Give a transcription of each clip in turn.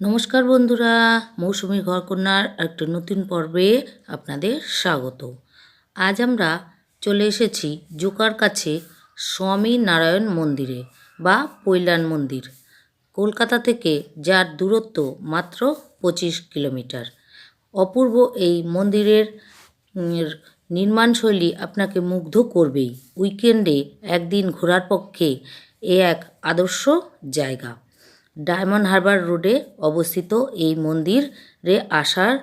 নমস্কার বন্ধুরা, মৌসুমী ঘরকন্যার একটা নতুন পর্বে আপনাদের স্বাগত। আজ আমরা চলে এসেছি জোকার কাছে স্বামী নারায়ণ মন্দিরে বা পৈলান মন্দির, কলকাতা থেকে যার দূরত্ব মাত্র পঁচিশ কিলোমিটার। অপূর্ব এই মন্দিরের নির্মাণশৈলী আপনাকে মুগ্ধ করবেই। উইকেন্ডে একদিন ঘোরার পক্ষে এ এক আদর্শ জায়গা। ডায়মন্ড হারবার রোডে অবস্থিত এই মন্দিরে আসার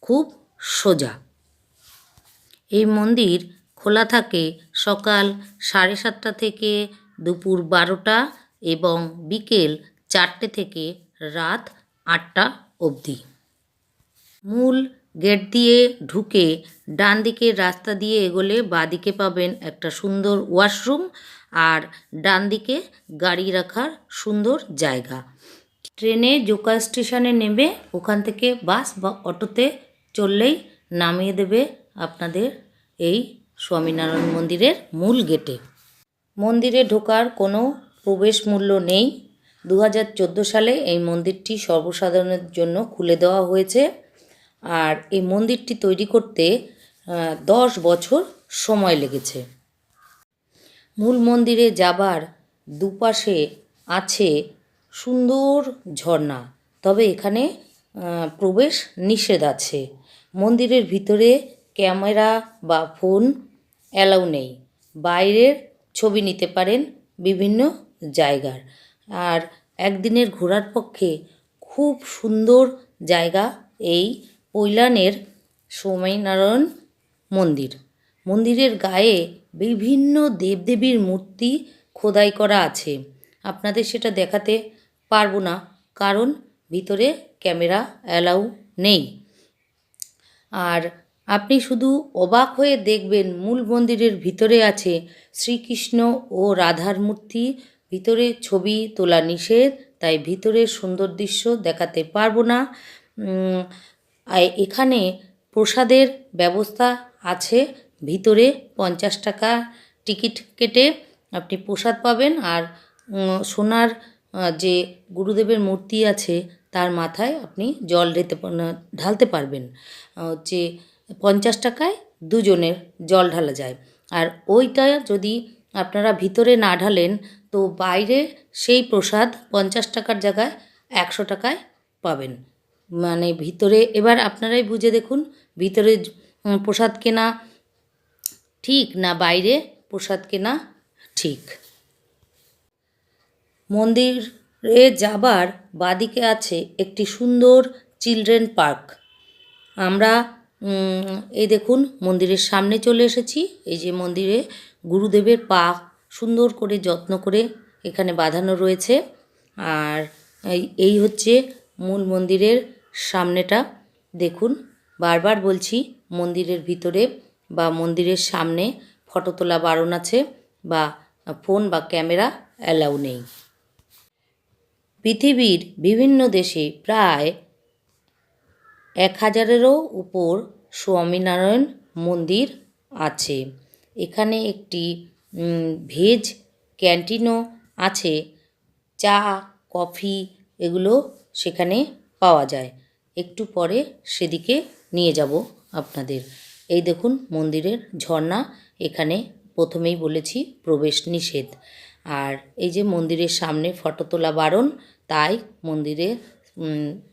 খুব সোজা। এই মন্দির খোলা থাকে সকাল সাড়ে সাতটা থেকে দুপুর বারোটা এবং বিকেল চারটে থেকে রাত আটটা অবধি। মূল গেট দিয়ে ঢুকে ডান দিকের রাস্তা দিয়ে এগোলে বাঁদিকে পাবেন একটা সুন্দর ওয়াশরুম আর ডান দিকে গাড়ি রাখার সুন্দর জায়গা। ট্রেনে জোকা স্টেশনে নেমে ওখান থেকে বাস বা অটোতে চললেই নামিয়ে দেবে আপনাদের এই স্বামীনারায়ণ মন্দিরের মূল গেটে। মন্দিরে ঢোকার কোনো প্রবেশ মূল্য নেই। দু হাজার চোদ্দ সালে এই মন্দিরটি সর্বসাধারণের জন্য খুলে দেওয়া হয়েছে। আর এই মন্দিরটি তৈরি করতে দশ বছর সময় লেগেছে। মূল মন্দিরে যাবার দুপাশে আছে সুন্দর ঝর্ণা, তবে এখানে প্রবেশ নিষেধ আছে। মন্দিরের ভিতরে ক্যামেরা বা ফোন অ্যালাউ নেই। বাইরের ছবি নিতে পারেন বিভিন্ন জায়গার। আর একদিনের ঘোরার পক্ষে খুব সুন্দর জায়গা এই পৈলানের সৌম্যনারায়ণ মন্দির। মন্দিরের গায়ে বিভিন্ন দেবদেবীর মূর্তি খোদাই করা আছে। আপনাদের সেটা দেখাতে পারব না, কারণ ভিতরে ক্যামেরা অ্যালাউ নেই। আর আপনি শুধু অবাক হয়ে দেখবেন মূল মন্দিরের ভিতরে আছে শ্রীকৃষ্ণ ও রাধার মূর্তি। ভিতরে ছবি তোলা নিষেধ, তাই ভিতরের সুন্দর দৃশ্য দেখাতে পারব না। আর এখানে প্রসাদের ব্যবস্থা আছে। ভিতরে পঞ্চাশ টাকা টিকিট কেটে আপনি প্রসাদ পাবেন আর সোনার যে গুরুদেবের মূর্তি আছে তার মাথায় আপনি জল ঢেতে ঢালতে পারবেন। হচ্ছে পঞ্চাশ টাকায় দুজনের জল ঢালা যায়। আর ওইটা যদি আপনারা ভিতরে না ঢালেন তো বাইরে সেই প্রসাদ পঞ্চাশ টাকার জায়গায় একশো টাকায় পাবেন। মানে ভিতরে, এবার আপনারাই বুঝে দেখুন, ভিতরে প্রসাদ কেনা ঠিক না বাইরে প্রসাদ কেনা ঠিক। মন্দিরে যাবার বাদিকে আছে একটি সুন্দর চিলড্রেন পার্ক। আমরা এই দেখুন মন্দিরের সামনে চলে এসেছি। এই যে মন্দিরে গুরুদেবের পা সুন্দর করে যত্ন করে এখানে বাঁধানো রয়েছে। আর এই হচ্ছে মূল মন্দিরের সামনেটা দেখুন। বারবার বলছি, মন্দিরের ভিতরে বা মন্দিরের সামনে ফটো তোলা বারণ আছে বা ফোন বা ক্যামেরা অ্যালাউ নেই। পৃথিবীর বিভিন্ন দেশে প্রায় এক হাজারেরও উপর স্বামীনারায়ণ মন্দির আছে। এখানে একটি ভেজ ক্যান্টিনও আছে। চা, কফি এগুলো সেখানে পাওয়া যায়। একটু পরে সেদিকে নিয়ে যাব আপনাদের। এই দেখুন মন্দিরের ঝর্ণা, এখানে প্রথমেই বলেছি প্রবেশ নিষেধ। আর এই যে মন্দিরের সামনে ফটো তোলা বারণ, তাই মন্দিরের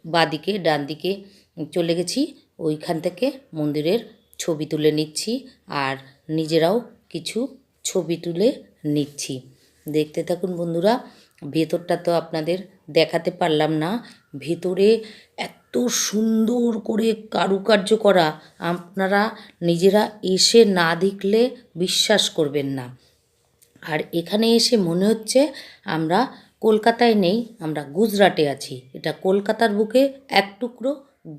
বাদিকে ডান দিকে চলে গেছি। ওইখান থেকে মন্দিরের ছবি তুলে নিচ্ছি আর নিজেরাও কিছু ছবি তুলে নিচ্ছি। দেখতে থাকুন বন্ধুরা, ভেতরটা তো আপনাদের দেখাতে পারলাম না। ভেতরে এত সুন্দর করে কারুকার্য করা, আপনারা নিজেরা এসে না দেখলে বিশ্বাস করবেন না। আর এখানে এসে মনে হচ্ছে আমরা কলকাতায় নেই, আমরা গুজরাটে আছি। এটা কলকাতার বুকে এক টুকরো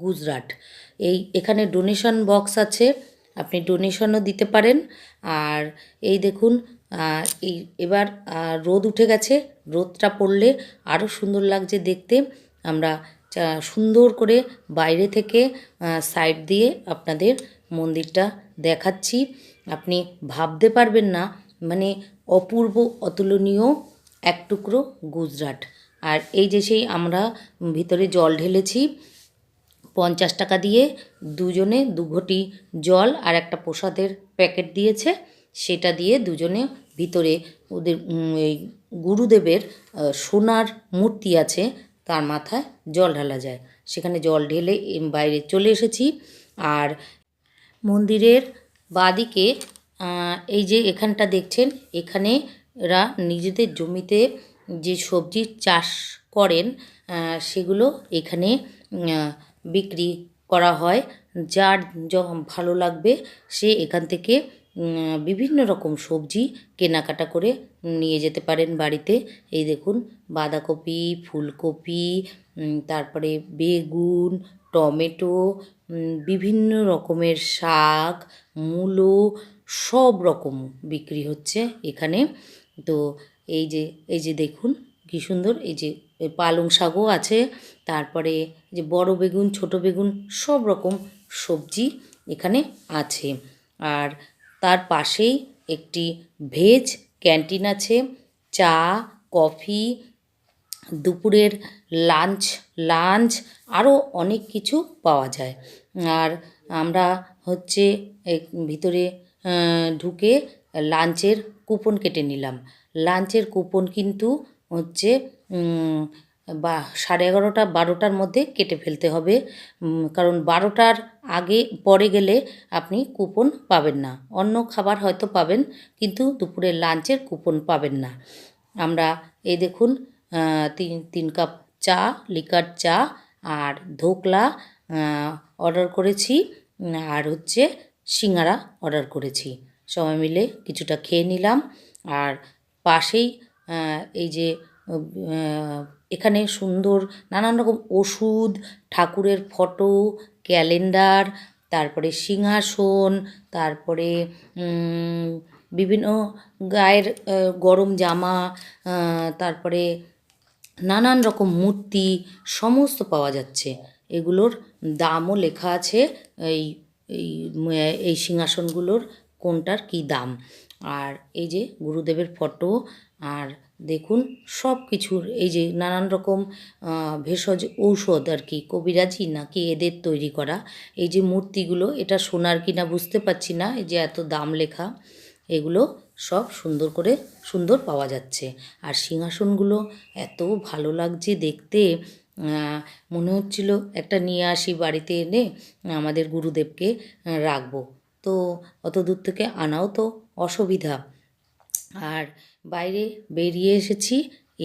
গুজরাট। এই এখানে ডোনেশন বক্স আছে, আপনি ডোনেশনও দিতে পারেন। আর এই দেখুন এই এবার রোদ উঠে গেছে, রোদটা পড়লে আরও সুন্দর লাগছে দেখতে। আমরা সুন্দর করে বাইরে থেকে সাইড দিয়ে আপনাদের মন্দিরটা দেখাচ্ছি। আপনি ভাবতে পারবেন না মানে অপূর্ব, অতুলনীয় এক টুকরো গুজরাট। আর এই যে সেই আমরা ভিতরে জল ঢেলেছি, পঞ্চাশ টাকা দিয়ে দুজনে দু ঘটি জল আর একটা প্রসাদের প্যাকেট দিয়েছে, সেটা দিয়ে দুজনে ভিতরে ওদের এই গুরুদেবের সোনার মূর্তি আছে তার মাথায় জল ঢালা যায়। সেখানে জল ঢেলে বাইরে চলে এসেছি। আর মন্দিরের বাদিকে এই যে এখানটা দেখছেন, এখানে এরা নিজেদের জমিতে যে সবজির চাষ করেন সেগুলো এখানে বিক্রি করা হয়। যার ভালো লাগবে, সে এখান থেকে বিভিন্ন রকম সবজি কেনাকাটা করে নিয়ে যেতে পারেন বাড়িতে। এই দেখুন, বাঁধাকপি, ফুলকপি তারপরে বেগুন, টমেটো বিভিন্ন রকমের শাক, মূলো, সব রকম বিক্রি হচ্ছে এখানে। তো এই যে এই যে দেখুন, কি সুন্দর, এই যে পালং শাকও আছে, তারপরে যে বড় বেগুন, ছোট বেগুন, সব রকম সবজি এখানে আছে। আর তার পাশেই একটি ভেজ ক্যান্টিন আছে। চা, কফি, দুপুরের লাঞ্চ লাঞ্চ আরও অনেক কিছু পাওয়া যায়। আর আমরা হচ্ছে ভিতরে ঢুকে লাঞ্চের কুপন কেটে নিলাম। লাঞ্চের কুপন কিন্তু হচ্ছে বা সাড়ে এগারোটা বারোটার মধ্যে কেটে ফেলতে হবে। কারণ বারোটার আগে পরে গেলে আপনি কুপন পাবেন না। অন্য খাবার হয়তো পাবেন, কিন্তু দুপুরের লাঞ্চের কুপন পাবেন না। আমরা এই দেখুন তিন তিন কাপ চা, লিকার চা আর ধোকলা অর্ডার করেছি। আর হচ্ছে সিঙ্গারা অর্ডার করেছি। সবাই মিলে কিছুটা খেয়ে নিলাম। আর পাশেই এই যে এখানে সুন্দর নানান রকম ওষুধ, ঠাকুরের ফটো, ক্যালেন্ডার, তারপরে সিংহাসন, তারপরে বিভিন্ন গায়ের গরম জামা তারপরে নানান রকম মূর্তি, সমস্ত পাওয়া যাচ্ছে। এগুলোর দামও লেখা আছে এই এই সিংহাসনগুলোর কোনটার কী দাম। আর এই যে গুরুদেবের ফটো, আর দেখুন সব কিছুর এই যে নানান রকম ভেষজ ঔষধ আর কি, কবিরাজি নাকি এদের তৈরি করা। এই যে মূর্তিগুলো, এটা সোনার কিনা বুঝতে পারছি না, এই যে এত দাম লেখা, এগুলো সব সুন্দর করে সুন্দর পাওয়া যাচ্ছে। আর সিংহাসনগুলো এত ভালো লাগছে দেখতে মনে হচ্ছিল একটা নিয়ে আসি বাড়িতে এনে, আমাদের গুরুদেবকে রাখব। তো অত দূর থেকে আনাও তো অসুবিধা। আর বাইরে বেরিয়ে এসেছি।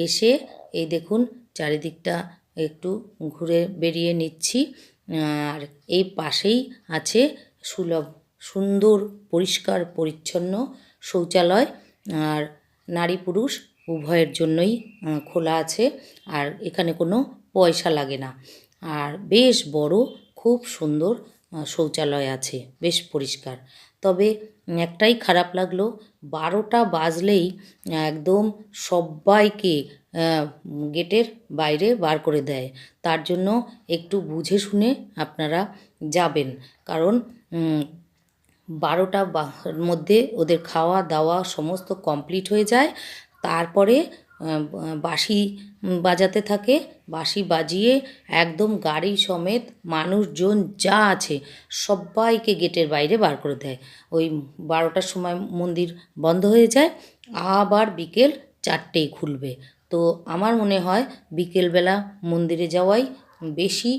এসে এই দেখুন চারিদিকটা একটু ঘুরে বেরিয়ে নিচ্ছি। আর এই পাশেই আছে সুলভ, সুন্দর, পরিষ্কার, পরিচ্ছন্ন শৌচালয়। আর নারী পুরুষ উভয়ের জন্যই খোলা আছে। আর এখানে কোনো পয়সা লাগে না। আর বেশ বড়, খুব সুন্দর শৌচালয় আছে, বেশ পরিষ্কার। তবে একটাই খারাপ লাগল, বারোটা বাজলেই একদম সবাইকে গেটের বাইরে বার করে দেয়। তার জন্য একটু বুঝে শুনে আপনারা যাবেন। কারণ বারোটা মধ্যে ওদের খাওয়া দাওয়া সমস্ত কমপ্লিট হয়ে যায়। তারপরে বাঁশি বাজাতে থাকে, বাঁশি বাজিয়ে একদম গাড়ি সমেত মানুষজন যা আছে সবাইকে গেটের বাইরে বার করে দেয়। ওই বারোটার সময় মন্দির বন্ধ হয়ে যায়, আবার বিকেল চারটেই খুলবে। তো আমার মনে হয় বিকেলবেলা মন্দিরে যাওয়াই বেশি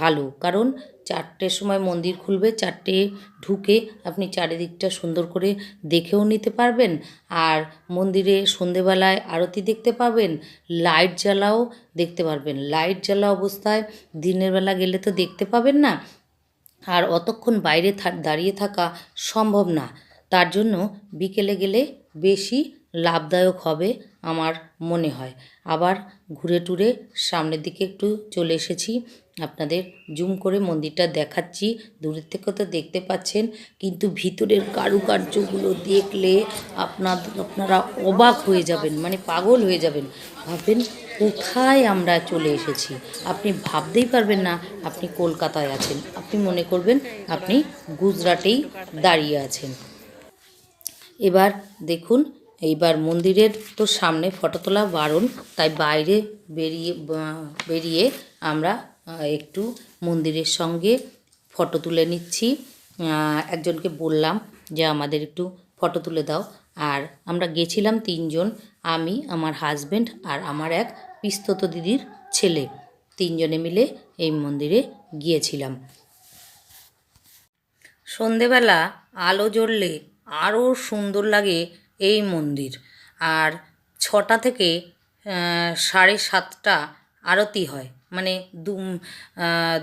ভালো। কারণ চারটের সময় মন্দির খুলবে, চারটে ঢুকে আপনি চারিদিকটা সুন্দর করে দেখেও নিতে পারবেন। আর মন্দিরে সন্ধেবেলায় আরতি দেখতে পাবেন, লাইট জ্বালাও দেখতে পারবেন। লাইট জ্বালা অবস্থায় দিনের বেলা গেলে তো দেখতে পাবেন না। আর অতক্ষণ বাইরে দাঁড়িয়ে থাকা সম্ভব না। তার জন্য বিকেলে গেলে বেশি লাভদায়ক হবে আমার মনে হয়। আবার ঘুরে টুরে সামনের দিকে একটু চলে এসেছি। আপনাদের জুম করে মন্দিরটা দেখাচ্ছি। দূরের থেকে তো দেখতে পাচ্ছেন, কিন্তু ভিতরের কারুকার্যগুলো দেখলে আপনার আপনারা অবাক হয়ে যাবেন মানে পাগল হয়ে যাবেন। ভাববেন, কোথায় আমরা চলে এসেছি? আপনি ভাবতেই পারবেন না আপনি কলকাতায় আছেন। আপনি মনে করবেন আপনি গুজরাটেই দাঁড়িয়ে আছেন। এবার দেখুন এইবার মন্দিরের তো সামনে ফটো তোলা বারণ, তাই বাইরে বেরিয়ে বেরিয়ে আমরা একটু মন্দিরের সঙ্গে ফটো তুলে নিচ্ছি। একজনকে বললাম যে আমাদের একটু ফটো তুলে দাও। আর আমরা গেছিলাম তিনজন, আমি, আমার হাজবেন্ড আর আমার এক পিস্তত দিদির ছেলে। তিনজনে মিলে এই মন্দিরে গিয়েছিলাম। সন্ধেবেলা আলো জ্বললে আরও সুন্দর লাগে এই মন্দির। আর ছটা থেকে সাড়ে সাতটা আরতি হয়। মানে দু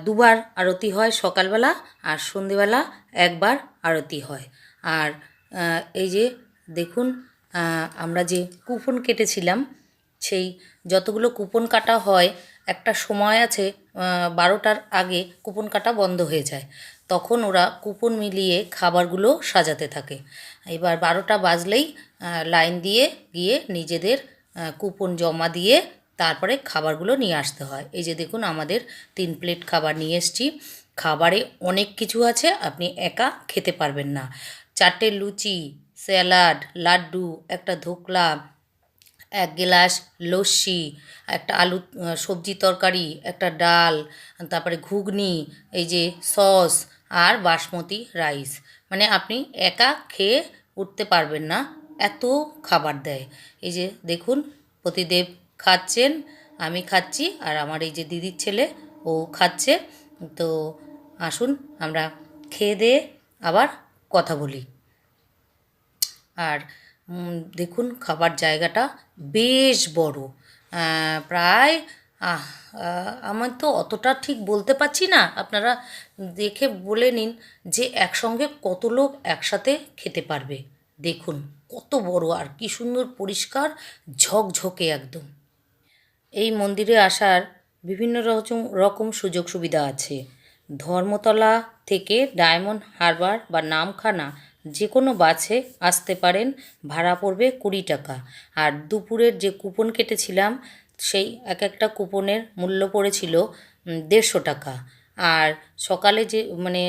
দুবার আরতি হয় সকালবেলা আর সন্ধেবেলা একবার আরতি হয়। আর এই যে দেখুন আমরা যে কুপন কেটেছিলাম, সেই যতগুলো কুপন কাটা হয়, একটা সময় আছে বারোটার আগে কুপন কাটা বন্ধ হয়ে যায়। তখন ওরা কুপন মিলিয়ে খাবারগুলো সাজাতে থাকে। এবার বারোটা বাজলেই লাইন দিয়ে গিয়ে নিজেদের কুপন জমা দিয়ে তারপরে খাবারগুলো নিয়ে আসতে হয়। এই যে দেখুন আমাদের তিন প্লেট খাবার নিয়ে এসেছি। খাবারে অনেক কিছু আছে, আপনি একা খেতে পারবেন না। চারটে লুচি, স্যালাড, লাড্ডু, একটা ধোকলা, এক গ্লাস লস্যি, একটা আলু সবজি তরকারি, একটা ডাল, তারপরে ঘুগনি, এই যে সস আর বাসমতি রাইস। মানে আপনি একা খেয়ে উঠতে পারবেন না, এত খাবার দেয়। এই যে দেখুন, প্রতিদেব খাচ্ছেন, আমি খাচ্ছি আর আমার এই যে দিদির ছেলে, ও খাচ্ছে। তো আসুন, আমরা খেয়ে দিয়ে আবার কথা বলি। আর দেখুন, খাবার জায়গাটা বেশ বড়। প্রায় আহ, আমার তো অতটা ঠিক বলতে পারছি না। আপনারা দেখে বলে নিন যে একসঙ্গে কত লোক একসাথে খেতে পারবে। দেখুন কত বড় আর কি সুন্দর পরিষ্কার ঝকঝকে একদম। এই মন্দিরে আসার বিভিন্ন রকম রকম সুযোগ সুবিধা আছে। ধর্মতলা থেকে ডায়মন্ড হারবার বা নামখানা যে কোনো বাসে আসতে পারেন ভাড়া পড়বে কুড়ি টাকা। আর দুপুরের যে কুপন কেটেছিলাম সেই এক একটা কুপনের মূল্য পড়েছিল দেড়শো টাকা। আর সকালে যে মানে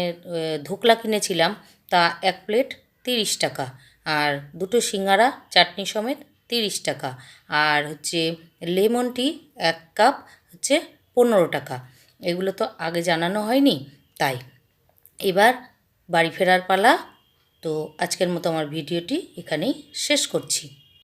ধোকলা কিনেছিলাম, তা এক প্লেট তিরিশ টাকা। আর দুটো সিঙ্গারা, চাটনি সমেত তিরিশ টাকা। আর হচ্ছে লেমন টি এক কাপ হচ্ছে পনেরো টাকা। এগুলো তো আগে জানানো হয়নি, তাই। এবার বাড়ি ফেরার পালা। তো আজকের মতো আমার ভিডিওটি এখানেই শেষ করছি।